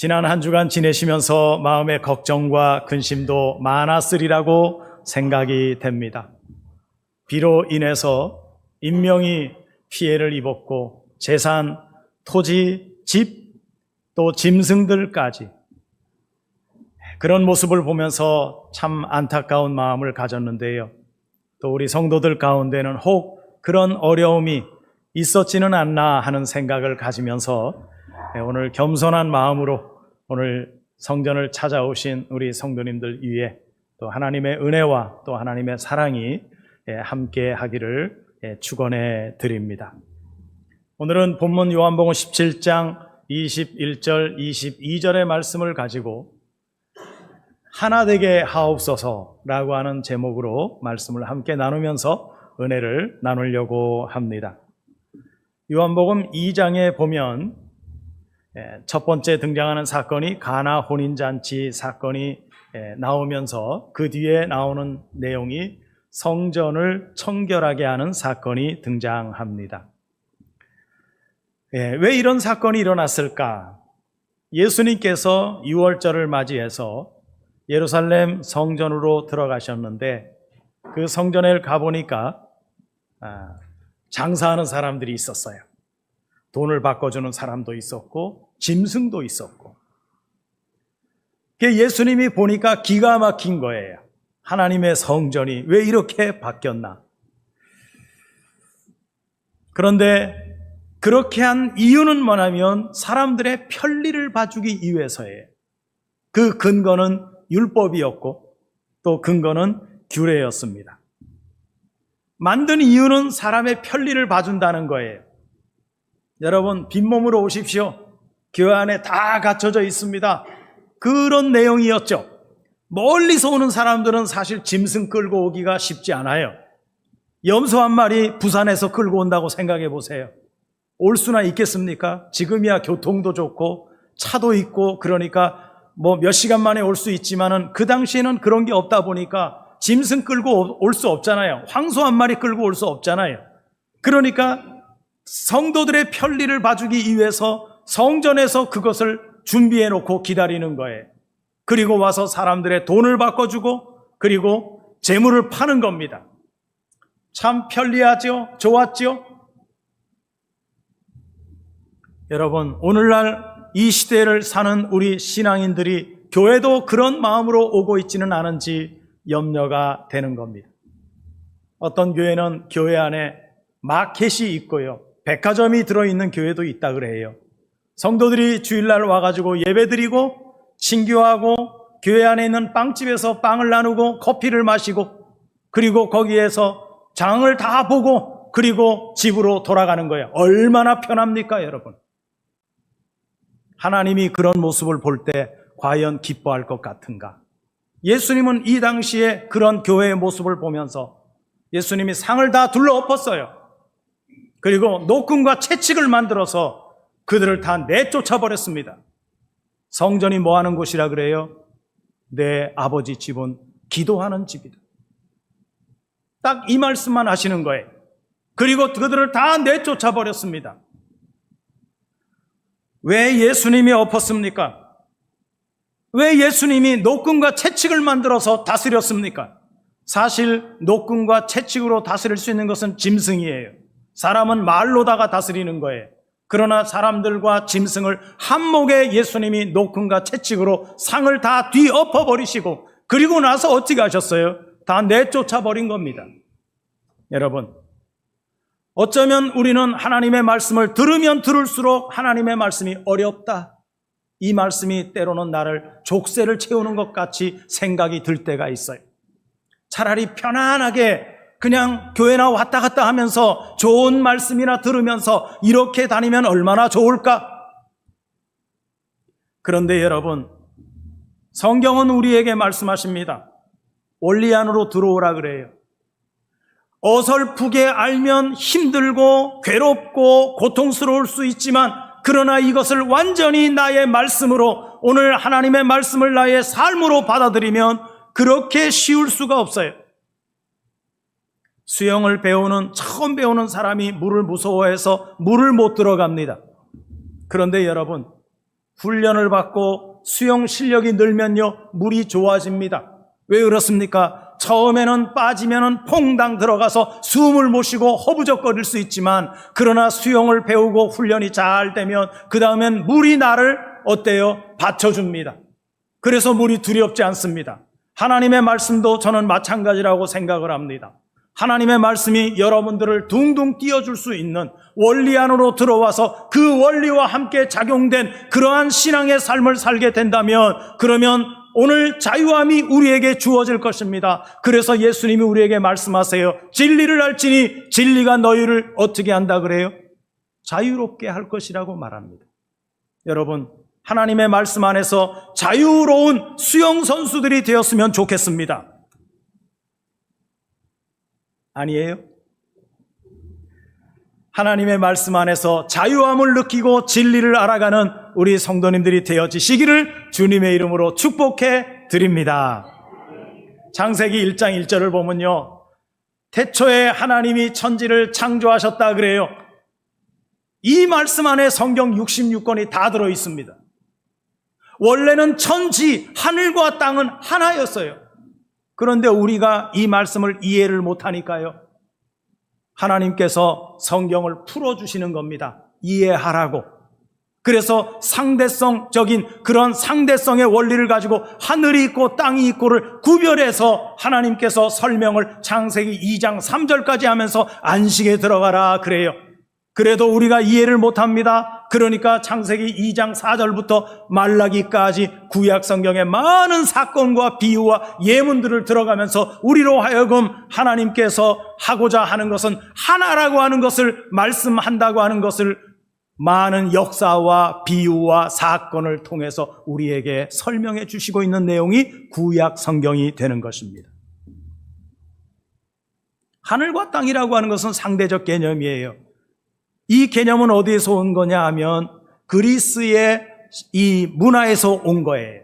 지난 한 주간 지내시면서 마음의 걱정과 근심도 많았으리라고 생각이 됩니다. 비로 인해서 인명이 피해를 입었고 재산, 토지, 집, 또 짐승들까지 그런 모습을 보면서 참 안타까운 마음을 가졌는데요. 또 우리 성도들 가운데는 혹 그런 어려움이 있었지는 않나 하는 생각을 가지면서 오늘 겸손한 마음으로 오늘 성전을 찾아오신 우리 성도님들 위해 또 하나님의 은혜와 또 하나님의 사랑이 함께 하기를 축원해 드립니다. 오늘은 본문 요한복음 17장 21절 22절의 말씀을 가지고 하나 되게 하옵소서라고 하는 제목으로 말씀을 함께 나누면서 은혜를 나누려고 합니다. 요한복음 2장에 보면 예, 첫 번째 등장하는 사건이 가나 혼인잔치 사건이 예, 나오면서 그 뒤에 나오는 내용이 성전을 청결하게 하는 사건이 등장합니다. 예, 왜 이런 사건이 일어났을까? 예수님께서 6월절을 맞이해서 예루살렘 성전으로 들어가셨는데 그 성전에 가보니까 아, 장사하는 사람들이 있었어요. 돈을 바꿔주는 사람도 있었고 짐승도 있었고 예수님이 보니까 기가 막힌 거예요. 하나님의 성전이 왜 이렇게 바뀌었나? 그런데 그렇게 한 이유는 뭐냐면 사람들의 편리를 봐주기 위해서예요. 그 근거는 율법이었고 또 근거는 규례였습니다. 만든 이유는 사람의 편리를 봐준다는 거예요. 여러분, 빈몸으로 오십시오. 교회 안에 다 갖춰져 있습니다. 그런 내용이었죠. 멀리서 오는 사람들은 사실 짐승 끌고 오기가 쉽지 않아요. 염소 한 마리 부산에서 끌고 온다고 생각해 보세요. 올 수나 있겠습니까? 지금이야 교통도 좋고 차도 있고 그러니까 뭐 몇 시간 만에 올 수 있지만은 그 당시에는 그런 게 없다 보니까 짐승 끌고 올 수 없잖아요. 황소 한 마리 끌고 올 수 없잖아요. 그러니까 성도들의 편리를 봐주기 위해서 성전에서 그것을 준비해 놓고 기다리는 거예요. 그리고 와서 사람들의 돈을 바꿔주고 그리고 재물을 파는 겁니다. 참 편리하죠? 좋았죠? 여러분, 오늘날 이 시대를 사는 우리 신앙인들이 교회도 그런 마음으로 오고 있지는 않은지 염려가 되는 겁니다. 어떤 교회는 교회 안에 마켓이 있고요. 백화점이 들어있는 교회도 있다 그래요. 성도들이 주일날 와가지고 예배드리고 신교하고 교회 안에 있는 빵집에서 빵을 나누고 커피를 마시고 그리고 거기에서 장을 다 보고 그리고 집으로 돌아가는 거예요. 얼마나 편합니까, 여러분? 하나님이 그런 모습을 볼 때 과연 기뻐할 것 같은가? 예수님은 이 당시에 그런 교회의 모습을 보면서 예수님이 상을 다 둘러 엎었어요. 그리고 노끈과 채찍을 만들어서 그들을 다 내쫓아 버렸습니다. 성전이 뭐 하는 곳이라 그래요? 내 아버지 집은 기도하는 집이다. 딱 이 말씀만 하시는 거예요. 그리고 그들을 다 내쫓아 버렸습니다. 왜 예수님이 엎었습니까? 왜 예수님이 노끈과 채찍을 만들어서 다스렸습니까? 사실 노끈과 채찍으로 다스릴 수 있는 것은 짐승이에요. 사람은 말로다가 다스리는 거예요. 그러나 사람들과 짐승을 한목에 예수님이 노큰과 채찍으로 상을 다 뒤엎어 버리시고 그리고 나서 어떻게 하셨어요? 다 내쫓아 버린 겁니다. 여러분, 어쩌면 우리는 하나님의 말씀을 들으면 들을수록 하나님의 말씀이 어렵다. 이 말씀이 때로는 나를 족쇄를 채우는 것 같이 생각이 들 때가 있어요. 차라리 편안하게 그냥 교회나 왔다 갔다 하면서 좋은 말씀이나 들으면서 이렇게 다니면 얼마나 좋을까? 그런데 여러분, 성경은 우리에게 말씀하십니다. 원리 안으로 들어오라 그래요. 어설프게 알면 힘들고 괴롭고 고통스러울 수 있지만 그러나 이것을 완전히 나의 말씀으로 오늘 하나님의 말씀을 나의 삶으로 받아들이면 그렇게 쉬울 수가 없어요. 수영을 배우는 처음 배우는 사람이 물을 무서워해서 물을 못 들어갑니다. 그런데 여러분 훈련을 받고 수영 실력이 늘면요, 물이 좋아집니다. 왜 그렇습니까? 처음에는 빠지면은 퐁당 들어가서 숨을 못 쉬고 허부적거릴 수 있지만 그러나 수영을 배우고 훈련이 잘 되면 그 다음엔 물이 나를 어때요? 받쳐줍니다. 그래서 물이 두렵지 않습니다. 하나님의 말씀도 저는 마찬가지라고 생각을 합니다. 하나님의 말씀이 여러분들을 둥둥 띄워줄 수 있는 원리 안으로 들어와서 그 원리와 함께 작용된 그러한 신앙의 삶을 살게 된다면 그러면 오늘 자유함이 우리에게 주어질 것입니다. 그래서 예수님이 우리에게 말씀하세요. 진리를 알지니 진리가 너희를 어떻게 한다 그래요? 자유롭게 할 것이라고 말합니다. 여러분, 하나님의 말씀 안에서 자유로운 수영 선수들이 되었으면 좋겠습니다. 아니에요? 하나님의 말씀 안에서 자유함을 느끼고 진리를 알아가는 우리 성도님들이 되어지시기를 주님의 이름으로 축복해 드립니다. 창세기 1장 1절을 보면요. 태초에 하나님이 천지를 창조하셨다 그래요. 이 말씀 안에 성경 66권이 다 들어 있습니다. 원래는 천지, 하늘과 땅은 하나였어요. 그런데 우리가 이 말씀을 이해를 못하니까요. 하나님께서 성경을 풀어주시는 겁니다. 이해하라고. 그래서 상대성적인 그런 상대성의 원리를 가지고 하늘이 있고 땅이 있고를 구별해서 하나님께서 설명을 창세기 2장 3절까지 하면서 안식에 들어가라 그래요. 그래도 우리가 이해를 못합니다. 그러니까 창세기 2장 4절부터 말라기까지 구약 성경의 많은 사건과 비유와 예문들을 들어가면서 우리로 하여금 하나님께서 하고자 하는 것은 하나라고 하는 것을 말씀한다고 하는 것을 많은 역사와 비유와 사건을 통해서 우리에게 설명해 주시고 있는 내용이 구약 성경이 되는 것입니다. 하늘과 땅이라고 하는 것은 상대적 개념이에요. 이 개념은 어디에서 온 거냐 하면 그리스의 이 문화에서 온 거예요.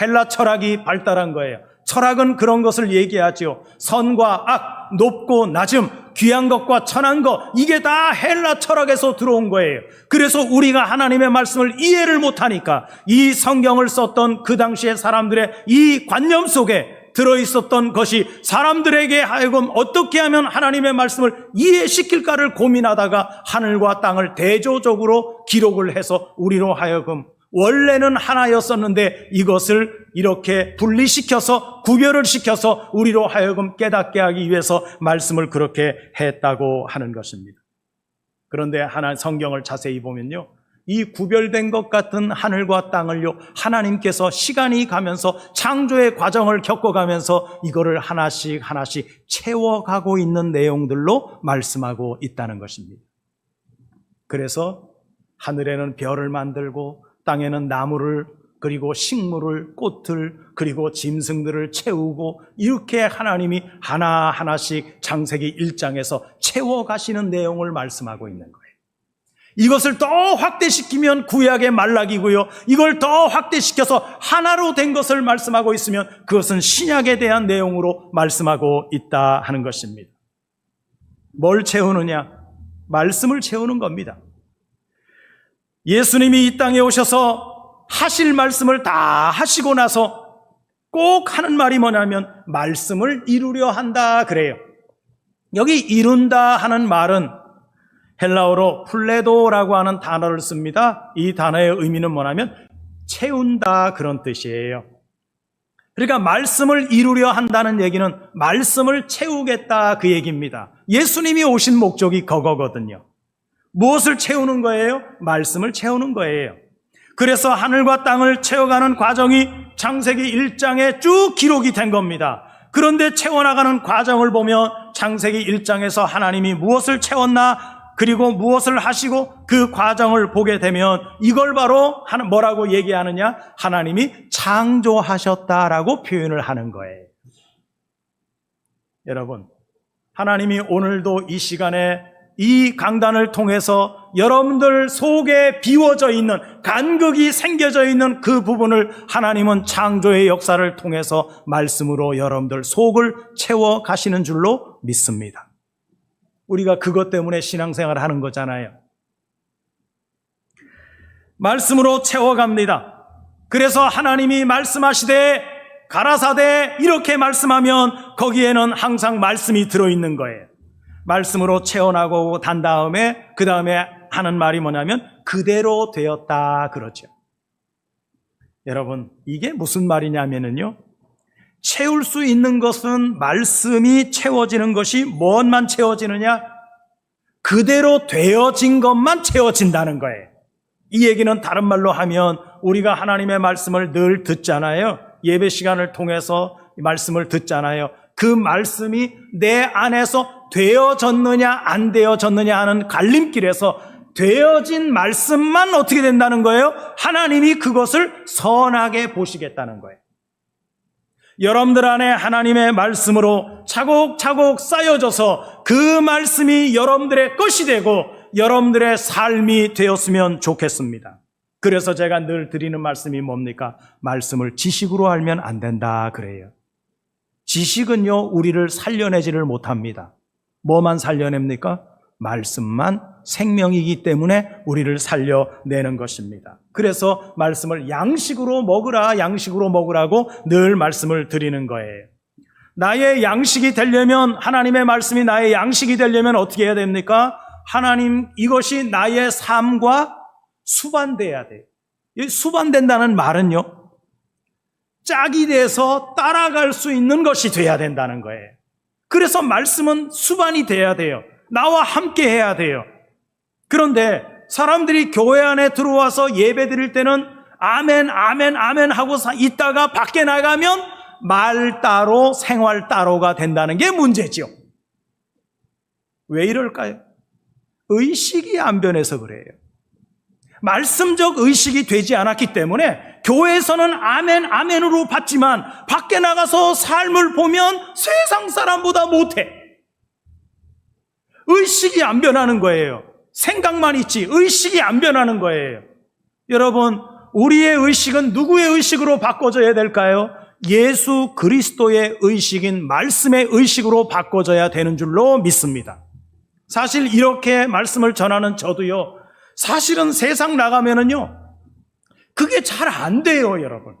헬라 철학이 발달한 거예요. 철학은 그런 것을 얘기하죠. 선과 악, 높고 낮음, 귀한 것과 천한 것, 이게 다 헬라 철학에서 들어온 거예요. 그래서 우리가 하나님의 말씀을 이해를 못하니까 이 성경을 썼던 그 당시의 사람들의 이 관념 속에 들어 있었던 것이 사람들에게 하여금 어떻게 하면 하나님의 말씀을 이해시킬까를 고민하다가 하늘과 땅을 대조적으로 기록을 해서 우리로 하여금 원래는 하나였었는데 이것을 이렇게 분리시켜서 구별을 시켜서 우리로 하여금 깨닫게 하기 위해서 말씀을 그렇게 했다고 하는 것입니다. 그런데 하나 성경을 자세히 보면요. 이 구별된 것 같은 하늘과 땅을요, 하나님께서 시간이 가면서 창조의 과정을 겪어가면서 이거를 하나씩 하나씩 채워가고 있는 내용들로 말씀하고 있다는 것입니다. 그래서 하늘에는 별을 만들고 땅에는 나무를 그리고 식물을 꽃을 그리고 짐승들을 채우고 이렇게 하나님이 하나하나씩 창세기 1장에서 채워가시는 내용을 말씀하고 있는 거예요. 이것을 더 확대시키면 구약의 말락이고요. 이걸 더 확대시켜서 하나로 된 것을 말씀하고 있으면 그것은 신약에 대한 내용으로 말씀하고 있다 하는 것입니다. 뭘 채우느냐? 말씀을 채우는 겁니다. 예수님이 이 땅에 오셔서 하실 말씀을 다 하시고 나서 꼭 하는 말이 뭐냐면 말씀을 이루려 한다 그래요. 여기 이룬다 하는 말은 헬라어로 플레도라고 하는 단어를 씁니다. 이 단어의 의미는 뭐냐면 채운다 그런 뜻이에요. 그러니까 말씀을 이루려 한다는 얘기는 말씀을 채우겠다 그 얘기입니다. 예수님이 오신 목적이 그거거든요. 무엇을 채우는 거예요? 말씀을 채우는 거예요. 그래서 하늘과 땅을 채워가는 과정이 창세기 1장에 쭉 기록이 된 겁니다. 그런데 채워나가는 과정을 보면 창세기 1장에서 하나님이 무엇을 채웠나 그리고 무엇을 하시고 그 과정을 보게 되면 이걸 바로 뭐라고 얘기하느냐? 하나님이 창조하셨다라고 표현을 하는 거예요. 여러분, 하나님이 오늘도 이 시간에 이 강단을 통해서 여러분들 속에 비워져 있는 간극이 생겨져 있는 그 부분을 하나님은 창조의 역사를 통해서 말씀으로 여러분들 속을 채워 가시는 줄로 믿습니다. 우리가 그것 때문에 신앙생활을 하는 거잖아요. 말씀으로 채워갑니다. 그래서 하나님이 말씀하시되 가라사대 이렇게 말씀하면 거기에는 항상 말씀이 들어있는 거예요. 말씀으로 채워나가고 단 다음에 그 다음에 하는 말이 뭐냐면 그대로 되었다 그러죠. 여러분 이게 무슨 말이냐면은요. 채울 수 있는 것은 말씀이 채워지는 것이 무엇만 채워지느냐? 그대로 되어진 것만 채워진다는 거예요. 이 얘기는 다른 말로 하면 우리가 하나님의 말씀을 늘 듣잖아요. 예배 시간을 통해서 말씀을 듣잖아요. 그 말씀이 내 안에서 되어졌느냐 안 되어졌느냐 하는 갈림길에서 되어진 말씀만 어떻게 된다는 거예요? 하나님이 그것을 선하게 보시겠다는 거예요. 여러분들 안에 하나님의 말씀으로 차곡차곡 쌓여져서 그 말씀이 여러분들의 것이 되고 여러분들의 삶이 되었으면 좋겠습니다. 그래서 제가 늘 드리는 말씀이 뭡니까? 말씀을 지식으로 알면 안 된다 그래요. 지식은요, 우리를 살려내지를 못합니다. 뭐만 살려냅니까? 말씀만 생명이기 때문에 우리를 살려내는 것입니다. 그래서 말씀을 양식으로 먹으라, 양식으로 먹으라고 늘 말씀을 드리는 거예요. 나의 양식이 되려면, 하나님의 말씀이 나의 양식이 되려면 어떻게 해야 됩니까? 하나님, 이것이 나의 삶과 수반돼야 돼요. 이 수반된다는 말은요, 짝이 돼서 따라갈 수 있는 것이 돼야 된다는 거예요. 그래서 말씀은 수반이 돼야 돼요. 나와 함께 해야 돼요. 그런데 사람들이 교회 안에 들어와서 예배 드릴 때는 아멘, 아멘, 아멘 하고 있다가 밖에 나가면 말 따로, 생활 따로가 된다는 게 문제죠. 왜 이럴까요? 의식이 안 변해서 그래요. 말씀적 의식이 되지 않았기 때문에 교회에서는 아멘, 아멘으로 받지만 밖에 나가서 삶을 보면 세상 사람보다 못해. 의식이 안 변하는 거예요. 생각만 있지 의식이 안 변하는 거예요. 여러분, 우리의 의식은 누구의 의식으로 바꿔져야 될까요? 예수 그리스도의 의식인 말씀의 의식으로 바꿔져야 되는 줄로 믿습니다. 사실 이렇게 말씀을 전하는 저도요, 사실은 세상 나가면은요, 그게 잘 안 돼요, 여러분.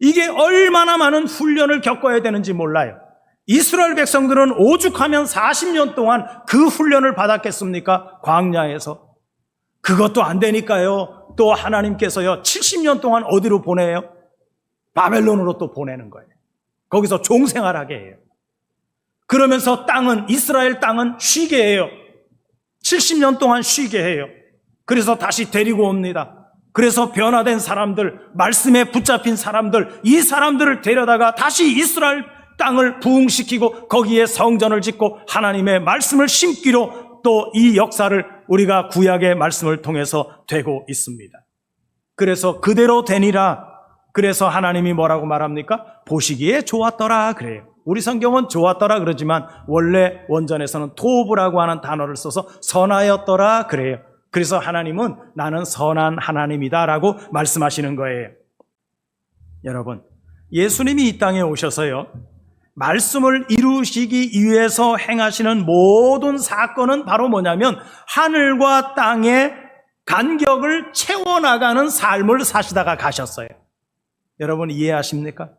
이게 얼마나 많은 훈련을 겪어야 되는지 몰라요. 이스라엘 백성들은 오죽하면 40년 동안 그 훈련을 받았겠습니까? 광야에서. 그것도 안 되니까요. 또 하나님께서요, 70년 동안 어디로 보내요? 바벨론으로 또 보내는 거예요. 거기서 종생활 하게 해요. 그러면서 땅은, 이스라엘 땅은 쉬게 해요. 70년 동안 쉬게 해요. 그래서 다시 데리고 옵니다. 그래서 변화된 사람들, 말씀에 붙잡힌 사람들, 이 사람들을 데려다가 다시 이스라엘 땅을 부흥시키고 거기에 성전을 짓고 하나님의 말씀을 심기로 또 이 역사를 우리가 구약의 말씀을 통해서 되고 있습니다. 그래서 그대로 되니라. 그래서 하나님이 뭐라고 말합니까? 보시기에 좋았더라 그래요. 우리 성경은 좋았더라 그러지만 원래 원전에서는 토브라고 하는 단어를 써서 선하였더라 그래요. 그래서 하나님은 나는 선한 하나님이다라고 말씀하시는 거예요. 여러분, 예수님이 이 땅에 오셔서요. 말씀을 이루시기 위해서 행하시는 모든 사건은 바로 뭐냐면 하늘과 땅의 간격을 채워나가는 삶을 사시다가 가셨어요. 여러분 이해하십니까?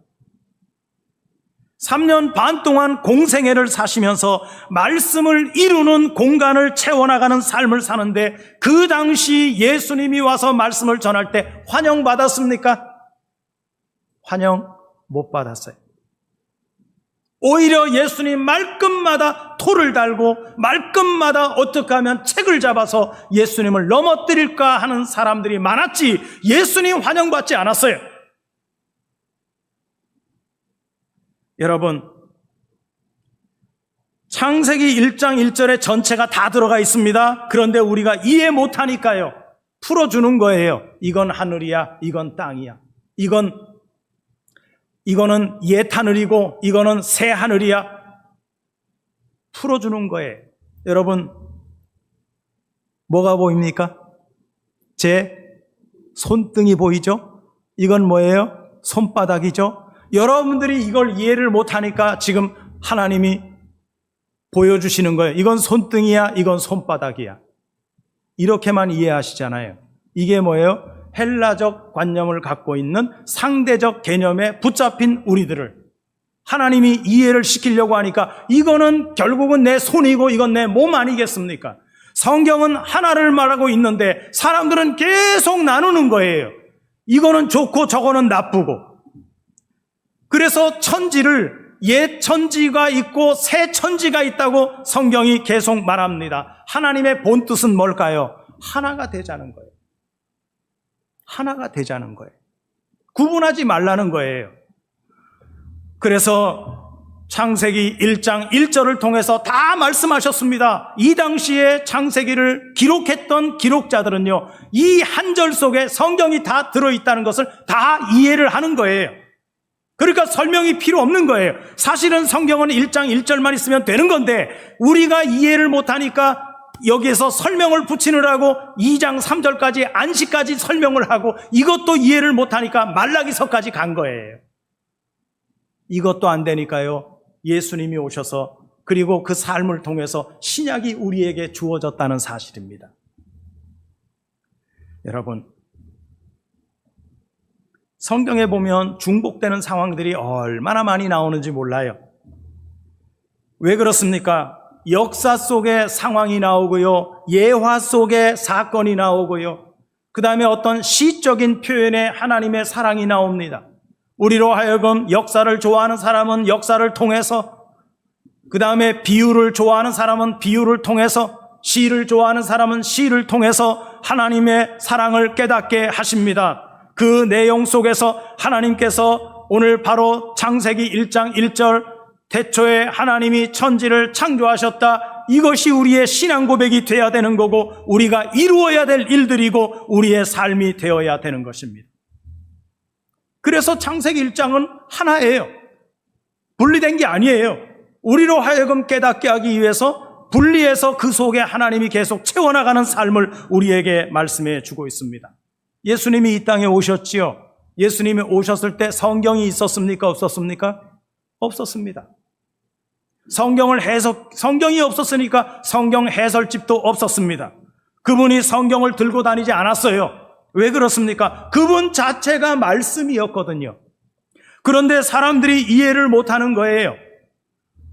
3년 반 동안 공생애를 사시면서 말씀을 이루는 공간을 채워나가는 삶을 사는데 그 당시 예수님이 와서 말씀을 전할 때 환영받았습니까? 환영 못 받았어요. 오히려 예수님 말끝마다 토를 달고 말끝마다 어떻게 하면 책을 잡아서 예수님을 넘어뜨릴까 하는 사람들이 많았지 예수님 환영받지 않았어요. 여러분, 창세기 1장 1절에 전체가 다 들어가 있습니다. 그런데 우리가 이해 못하니까요. 풀어주는 거예요. 이건 하늘이야, 이건 땅이야. 이건, 이거는 옛 하늘이고, 이거는 새 하늘이야. 풀어주는 거예요. 여러분, 뭐가 보입니까? 제 손등이 보이죠? 이건 뭐예요? 손바닥이죠? 여러분들이 이걸 이해를 못하니까 지금 하나님이 보여주시는 거예요. 이건 손등이야, 이건 손바닥이야. 이렇게만 이해하시잖아요. 이게 뭐예요? 헬라적 관념을 갖고 있는 상대적 개념에 붙잡힌 우리들을 하나님이 이해를 시키려고 하니까 이거는 결국은 내 손이고 이건 내 몸 아니겠습니까? 성경은 하나를 말하고 있는데 사람들은 계속 나누는 거예요. 이거는 좋고 저거는 나쁘고. 그래서 천지를 옛 천지가 있고 새 천지가 있다고 성경이 계속 말합니다. 하나님의 본 뜻은 뭘까요? 하나가 되자는 거예요. 하나가 되자는 거예요. 구분하지 말라는 거예요. 그래서 창세기 1장 1절을 통해서 다 말씀하셨습니다. 이 당시에 창세기를 기록했던 기록자들은요, 이 한 절 속에 성경이 다 들어있다는 것을 다 이해를 하는 거예요. 그러니까 설명이 필요 없는 거예요. 사실은 성경은 1장 1절만 있으면 되는 건데, 우리가 이해를 못하니까 여기에서 설명을 붙이느라고 2장 3절까지 안식까지 설명을 하고 이것도 이해를 못하니까 말라기서까지 간 거예요. 이것도 안 되니까요. 예수님이 오셔서 그리고 그 삶을 통해서 신약이 우리에게 주어졌다는 사실입니다. 여러분, 성경에 보면 중복되는 상황들이 얼마나 많이 나오는지 몰라요. 왜 그렇습니까? 역사 속에 상황이 나오고요. 예화 속에 사건이 나오고요. 그 다음에 어떤 시적인 표현에 하나님의 사랑이 나옵니다. 우리로 하여금 역사를 좋아하는 사람은 역사를 통해서, 그 다음에 비유를 좋아하는 사람은 비유를 통해서, 시를 좋아하는 사람은 시를 통해서 하나님의 사랑을 깨닫게 하십니다. 그 내용 속에서 하나님께서 오늘 바로 창세기 1장 1절 태초에 하나님이 천지를 창조하셨다. 이것이 우리의 신앙 고백이 되어야 되는 거고 우리가 이루어야 될 일들이고 우리의 삶이 되어야 되는 것입니다. 그래서 창세기 1장은 하나예요. 분리된 게 아니에요. 우리로 하여금 깨닫게 하기 위해서 분리해서 그 속에 하나님이 계속 채워나가는 삶을 우리에게 말씀해 주고 있습니다. 예수님이 이 땅에 오셨지요. 예수님이 오셨을 때 성경이 있었습니까? 없었습니까? 없었습니다. 성경을 해석, 성경이 없었으니까 성경 해설집도 없었습니다. 그분이 성경을 들고 다니지 않았어요. 왜 그렇습니까? 그분 자체가 말씀이었거든요. 그런데 사람들이 이해를 못하는 거예요.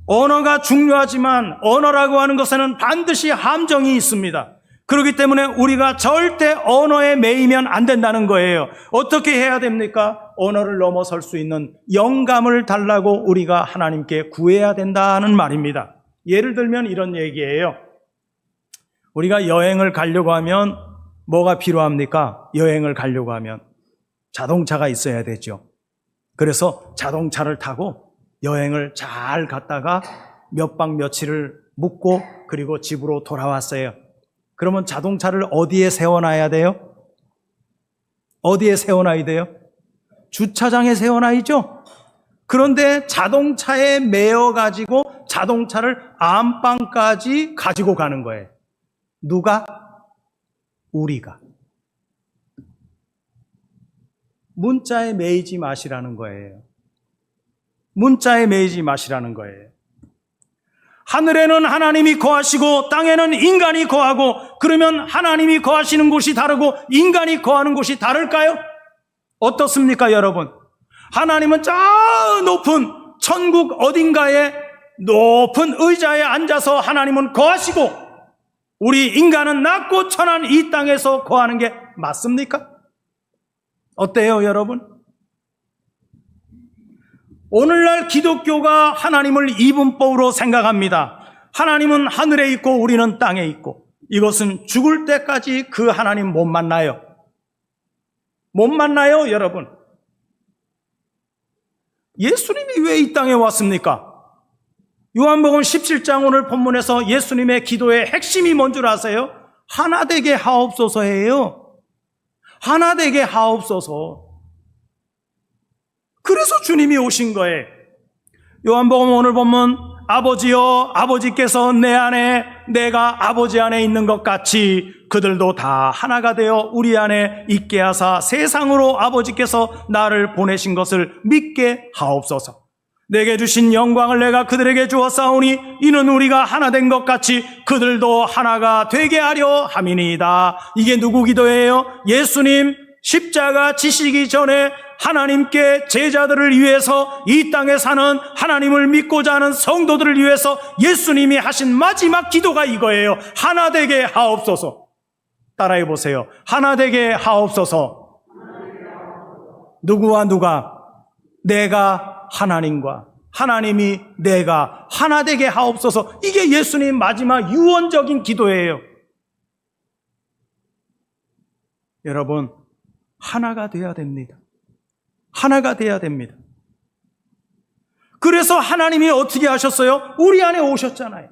언어가 중요하지만 언어라고 하는 것에는 반드시 함정이 있습니다. 그렇기 때문에 우리가 절대 언어에 매이면 안 된다는 거예요. 어떻게 해야 됩니까? 언어를 넘어설 수 있는 영감을 달라고 우리가 하나님께 구해야 된다는 말입니다. 예를 들면 이런 얘기예요. 우리가 여행을 가려고 하면 뭐가 필요합니까? 여행을 가려고 하면 자동차가 있어야 되죠. 그래서 자동차를 타고 여행을 잘 갔다가 몇 박 며칠을 묵고 그리고 집으로 돌아왔어요. 그러면 자동차를 어디에 세워놔야 돼요? 어디에 세워놔야 돼요? 주차장에 세워놔야죠? 그런데 자동차에 매어 가지고 자동차를 안방까지 가지고 가는 거예요. 누가? 우리가. 문자에 매이지 마시라는 거예요. 문자에 매이지 마시라는 거예요. 하늘에는 하나님이 거하시고 땅에는 인간이 거하고 그러면 하나님이 거하시는 곳이 다르고 인간이 거하는 곳이 다를까요? 어떻습니까, 여러분? 하나님은 저 높은 천국 어딘가에 높은 의자에 앉아서 하나님은 거하시고 우리 인간은 낮고 천한 이 땅에서 거하는 게 맞습니까? 어때요, 여러분? 오늘날 기독교가 하나님을 이분법으로 생각합니다. 하나님은 하늘에 있고 우리는 땅에 있고 이것은 죽을 때까지 그 하나님 못 만나요. 못 만나요, 여러분. 예수님이 왜 이 땅에 왔습니까? 요한복음 17장 오늘 본문에서 예수님의 기도의 핵심이 뭔 줄 아세요? 하나 되게 하옵소서예요. 하나 되게 하옵소서. 그래서 주님이 오신 거예요. 요한복음 오늘 보면 아버지여 아버지께서 내 안에 내가 아버지 안에 있는 것 같이 그들도 다 하나가 되어 우리 안에 있게 하사 세상으로 아버지께서 나를 보내신 것을 믿게 하옵소서. 내게 주신 영광을 내가 그들에게 주었사오니 이는 우리가 하나 된 것 같이 그들도 하나가 되게 하려 함이니이다. 이게 누구 기도예요? 예수님 십자가 지시기 전에 하나님께 제자들을 위해서 이 땅에 사는 하나님을 믿고자 하는 성도들을 위해서 예수님이 하신 마지막 기도가 이거예요. 하나 되게 하옵소서. 따라해 보세요. 하나 되게 하옵소서. 누구와 누가 내가 하나님과 하나님이 내가 하나 되게 하옵소서. 이게 예수님 마지막 유언적인 기도예요. 여러분, 하나가 돼야 됩니다. 하나가 돼야 됩니다. 그래서 하나님이 어떻게 하셨어요? 우리 안에 오셨잖아요.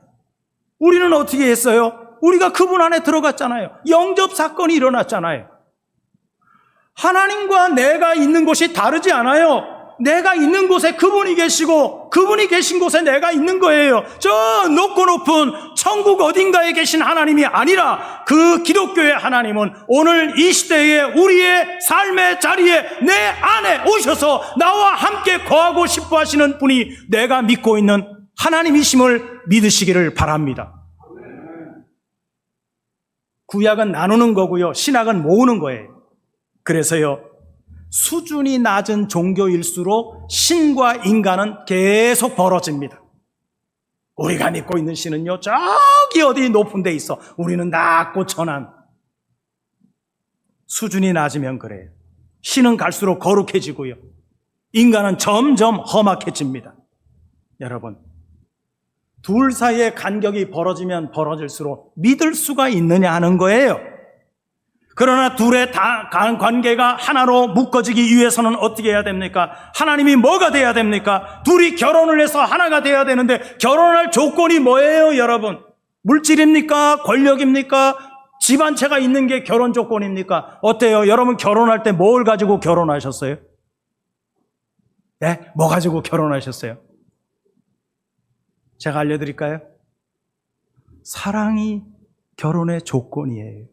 우리는 어떻게 했어요? 우리가 그분 안에 들어갔잖아요. 영접 사건이 일어났잖아요. 하나님과 내가 있는 곳이 다르지 않아요. 내가 있는 곳에 그분이 계시고 그분이 계신 곳에 내가 있는 거예요. 저 높고 높은 천국 어딘가에 계신 하나님이 아니라 그 기독교의 하나님은 오늘 이 시대에 우리의 삶의 자리에 내 안에 오셔서 나와 함께 거하고 싶어 하시는 분이 내가 믿고 있는 하나님이심을 믿으시기를 바랍니다. 구약은 나누는 거고요. 신학은 모으는 거예요. 그래서요. 수준이 낮은 종교일수록 신과 인간은 계속 벌어집니다. 우리가 믿고 있는 신은요, 저기 어디 높은 데 있어. 우리는 낮고 천한. 수준이 낮으면 그래요. 신은 갈수록 거룩해지고요. 인간은 점점 험악해집니다. 여러분, 둘 사이의 간격이 벌어지면 벌어질수록 믿을 수가 있느냐 하는 거예요. 그러나 둘의 다 관계가 하나로 묶어지기 위해서는 어떻게 해야 됩니까? 하나님이 뭐가 돼야 됩니까? 둘이 결혼을 해서 하나가 돼야 되는데 결혼할 조건이 뭐예요, 여러분? 물질입니까? 권력입니까? 집안채가 있는 게 결혼 조건입니까? 어때요? 여러분 결혼할 때 뭘 가지고 결혼하셨어요? 네? 뭐 가지고 결혼하셨어요? 제가 알려드릴까요? 사랑이 결혼의 조건이에요.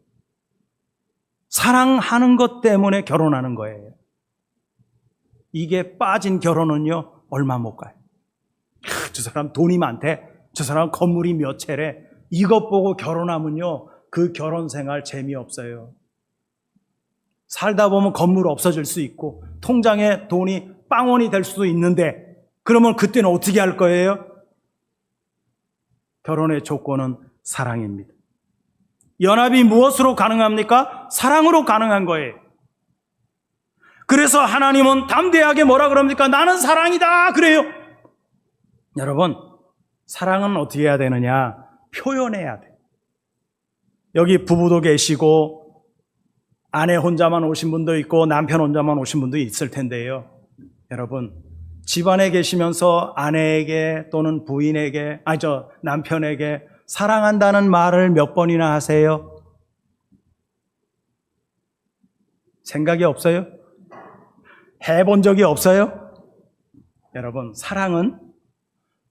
사랑하는 것 때문에 결혼하는 거예요. 이게 빠진 결혼은요, 얼마 못 가요. 크, 저 사람 돈이 많대. 저 사람 건물이 몇 채래. 이것 보고 결혼하면요, 그 결혼 생활 재미없어요. 살다 보면 건물 없어질 수 있고, 통장에 돈이 빵원이 될 수도 있는데, 그러면 그때는 어떻게 할 거예요? 결혼의 조건은 사랑입니다. 연합이 무엇으로 가능합니까? 사랑으로 가능한 거예요. 그래서 하나님은 담대하게 뭐라 그럽니까? 나는 사랑이다! 그래요. 여러분, 사랑은 어떻게 해야 되느냐? 표현해야 돼. 여기 부부도 계시고, 아내 혼자만 오신 분도 있고, 남편 혼자만 오신 분도 있을 텐데요. 여러분, 집안에 계시면서 아내에게 또는 부인에게, 아니, 저, 남편에게 사랑한다는 말을 몇 번이나 하세요? 생각이 없어요? 해본 적이 없어요? 여러분, 사랑은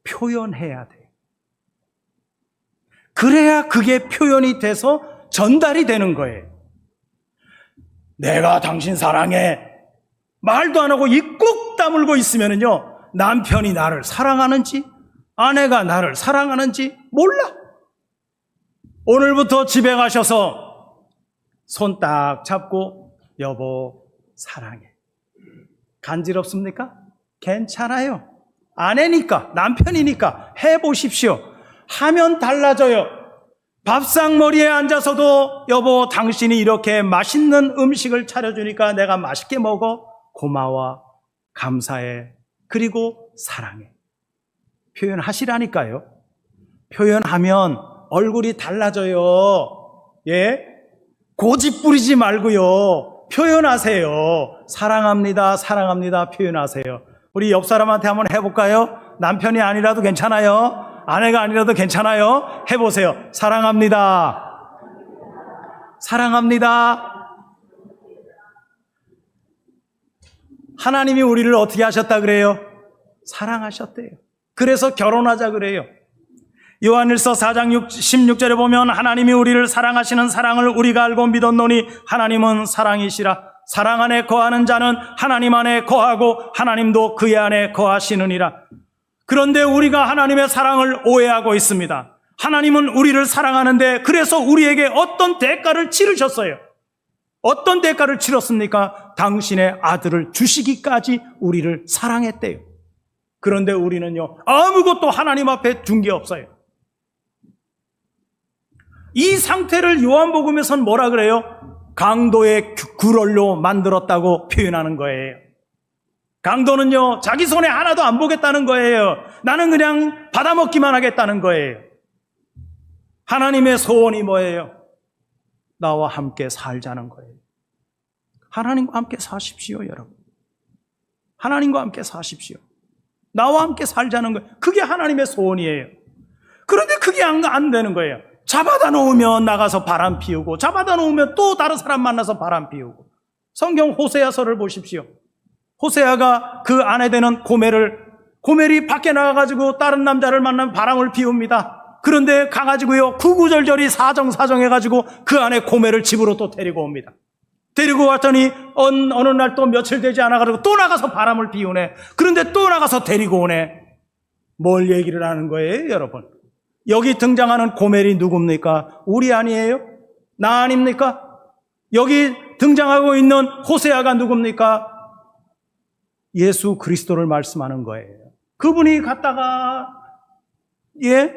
표현해야 돼요. 그래야 그게 표현이 돼서 전달이 되는 거예요. 내가 당신 사랑해. 말도 안 하고 입 꾹 다물고 있으면요. 남편이 나를 사랑하는지, 아내가 나를 사랑하는지 몰라. 오늘부터 집에 가셔서 손 딱 잡고 여보 사랑해. 간지럽습니까? 괜찮아요. 아내니까 남편이니까 해보십시오. 하면 달라져요. 밥상머리에 앉아서도 여보 당신이 이렇게 맛있는 음식을 차려주니까 내가 맛있게 먹어 고마워 감사해 그리고 사랑해 표현하시라니까요. 표현하면 얼굴이 달라져요. 예? 고집 부리지 말고요. 표현하세요. 사랑합니다. 사랑합니다. 표현하세요. 우리 옆 사람한테 한번 해볼까요? 남편이 아니라도 괜찮아요. 아내가 아니라도 괜찮아요. 해보세요. 사랑합니다. 사랑합니다. 하나님이 우리를 어떻게 하셨다 그래요? 사랑하셨대요. 그래서 결혼하자 그래요. 요한일서 4장 16절에 보면 하나님이 우리를 사랑하시는 사랑을 우리가 알고 믿었노니 하나님은 사랑이시라. 사랑 안에 거하는 자는 하나님 안에 거하고 하나님도 그의 안에 거하시느니라. 그런데 우리가 하나님의 사랑을 오해하고 있습니다. 하나님은 우리를 사랑하는데 그래서 우리에게 어떤 대가를 치르셨어요. 어떤 대가를 치렀습니까? 당신의 아들을 주시기까지 우리를 사랑했대요. 그런데 우리는요, 아무것도 하나님 앞에 준 게 없어요. 이 상태를 요한복음에선 뭐라 그래요? 강도의 굴얼로 만들었다고 표현하는 거예요. 강도는요, 자기 손에 하나도 안 보겠다는 거예요. 나는 그냥 받아먹기만 하겠다는 거예요. 하나님의 소원이 뭐예요? 나와 함께 살자는 거예요. 하나님과 함께 사십시오, 여러분. 하나님과 함께 사십시오. 나와 함께 살자는 거예요. 그게 하나님의 소원이에요. 그런데 그게 안, 안 되는 거예요. 잡아다 놓으면 나가서 바람 피우고, 잡아다 놓으면 또 다른 사람 만나서 바람 피우고. 성경 호세아서를 보십시오. 호세아가 그 아내 되는 고멜을, 고멜이 밖에 나가가지고 다른 남자를 만나면 바람을 피웁니다. 그런데 가가지고요, 구구절절히 사정사정 해가지고 그 안에 고멜을 집으로 또 데리고 옵니다. 데리고 왔더니 어느, 어느 날 또 며칠 되지 않아가지고 또 나가서 바람을 피우네. 그런데 또 나가서 데리고 오네. 뭘 얘기를 하는 거예요, 여러분? 여기 등장하는 고멜이 누굽니까? 우리 아니에요? 나 아닙니까? 여기 등장하고 있는 호세아가 누굽니까? 예수 그리스도를 말씀하는 거예요. 그분이 갔다가 예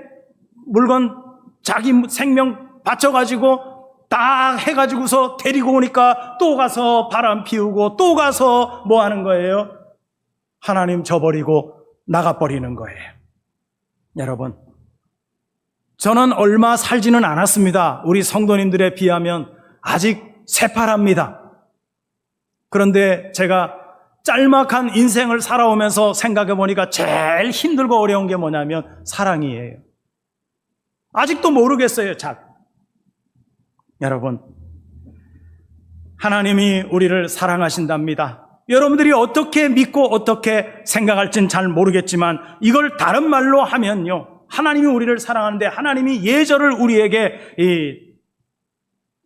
물건 자기 생명 바쳐가지고 딱 해가지고서 데리고 오니까 또 가서 바람 피우고 또 가서 뭐 하는 거예요? 하나님 저버리고 나가버리는 거예요. 여러분, 저는 얼마 살지는 않았습니다. 우리 성도님들에 비하면 아직 새파랍니다. 그런데 제가 짤막한 인생을 살아오면서 생각해 보니까 제일 힘들고 어려운 게 뭐냐면 사랑이에요. 아직도 모르겠어요, 잘. 여러분, 하나님이 우리를 사랑하신답니다. 여러분들이 어떻게 믿고 어떻게 생각할진 잘 모르겠지만 이걸 다른 말로 하면요. 하나님이 우리를 사랑하는데 하나님이 예절을 우리에게 이,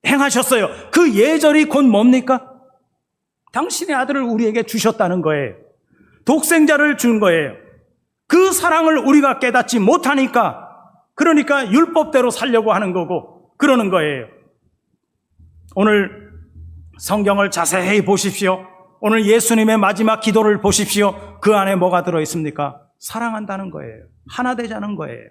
행하셨어요. 그 예절이 곧 뭡니까? 당신의 아들을 우리에게 주셨다는 거예요. 독생자를 준 거예요. 그 사랑을 우리가 깨닫지 못하니까 그러니까 율법대로 살려고 하는 거고 그러는 거예요. 오늘 성경을 자세히 보십시오. 오늘 예수님의 마지막 기도를 보십시오. 그 안에 뭐가 들어 있습니까? 사랑한다는 거예요. 하나 되자는 거예요.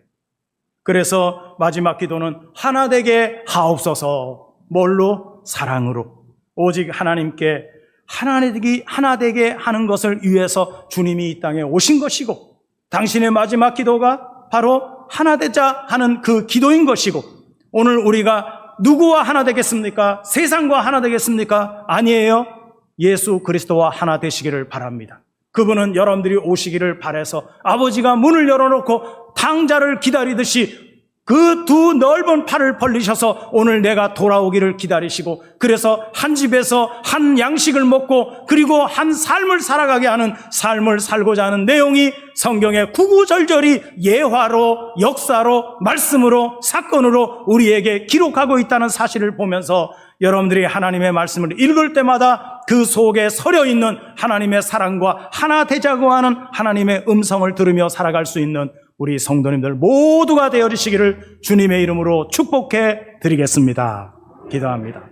그래서 마지막 기도는 하나 되게 하옵소서. 뭘로? 사랑으로. 오직 하나님께 하나 되기, 하나 되게 하는 것을 위해서 주님이 이 땅에 오신 것이고, 당신의 마지막 기도가 바로 하나 되자 하는 그 기도인 것이고, 오늘 우리가 누구와 하나 되겠습니까? 세상과 하나 되겠습니까? 아니에요. 예수 그리스도와 하나 되시기를 바랍니다. 그분은 여러분들이 오시기를 바래서 아버지가 문을 열어놓고 탕자를 기다리듯이 그 두 넓은 팔을 벌리셔서 오늘 내가 돌아오기를 기다리시고 그래서 한 집에서 한 양식을 먹고 그리고 한 삶을 살아가게 하는 삶을 살고자 하는 내용이 성경의 구구절절히 예화로 역사로 말씀으로 사건으로 우리에게 기록하고 있다는 사실을 보면서 여러분들이 하나님의 말씀을 읽을 때마다 그 속에 서려 있는 하나님의 사랑과 하나 되자고 하는 하나님의 음성을 들으며 살아갈 수 있는 우리 성도님들 모두가 되어주시기를 주님의 이름으로 축복해 드리겠습니다. 기도합니다.